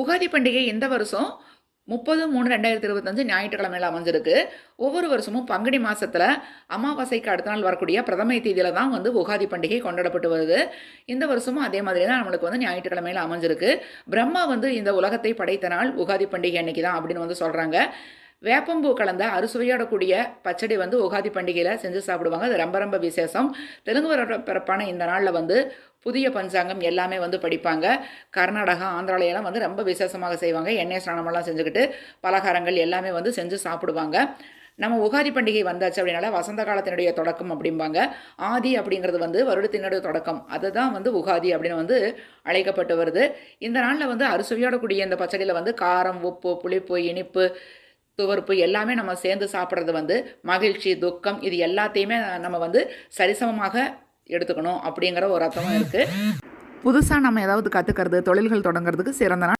உகாதி பண்டிகை இந்த வருஷம்? முப்பது மூணு ரெண்டாயிரத்தி இருபத்தஞ்சு ஞாயிற்றுக்கிழமையில் அமைஞ்சிருக்கு. ஒவ்வொரு வருஷமும் பங்குனி மாதத்தில் அமாவாசைக்கு அடுத்த நாள் வரக்கூடிய பிரதமை தேதியில் தான் வந்து உகாதி பண்டிகை கொண்டாடப்பட்டு வருது. இந்த வருஷமும் அதே மாதிரி தான் நம்மளுக்கு வந்து ஞாயிற்றுக்கிழமையில் அமைஞ்சிருக்கு. பிரம்மா வந்து இந்த உலகத்தை படைத்த நாள் உகாதி பண்டிகை அன்னைக்கு தான் அப்படின்னு வந்து சொல்கிறாங்க வேப்பம்பூ கலந்த அறுசுவையோடக்கூடிய பச்சடி வந்து உகாதி பண்டிகையில் செஞ்சு சாப்பிடுவாங்க. அது ரொம்ப ரொம்ப விசேஷம். தெலுங்கு வர பிறப்பான இந்த நாளில் வந்து புதிய பஞ்சாங்கம் எல்லாமே வந்து படிப்பாங்க. கர்நாடகா ஆந்திராலையெல்லாம் வந்து ரொம்ப விசேஷமாக செய்வாங்க. எண்ணெய் ஸ்நானமெல்லாம் செஞ்சுக்கிட்டு பலகாரங்கள் எல்லாமே வந்து செஞ்சு சாப்பிடுவாங்க. நம்ம உகாதி பண்டிகை வந்தாச்சு அப்படின்னால வசந்த காலத்தினுடைய தொடக்கம் அப்படிம்பாங்க. ஆதி அப்படிங்கிறது வந்து வருடத்தினுடைய தொடக்கம். அதுதான் வந்து உகாதி அப்படின்னு வந்து அழைக்கப்பட்டு வருது. இந்த நாளில் வந்து அறுசுவையோட கூடிய இந்த பச்சடியில் வந்து காரம் உப்பு புளிப்பு இனிப்பு துவர்ப்பு எல்லாமே நம்ம சேர்ந்து சாப்பிட்றது வந்து மகிழ்ச்சி துக்கம் இது எல்லாத்தையுமே நம்ம வந்து சரிசமமாக எடுத்துக்கணும் அப்படிங்கிற ஒரு அர்த்தமும் இருக்குது புதுசாக நம்ம ஏதாவது கற்றுக்கிறது தொழில்கள் தொடங்குறதுக்கு சிறந்த நாள்.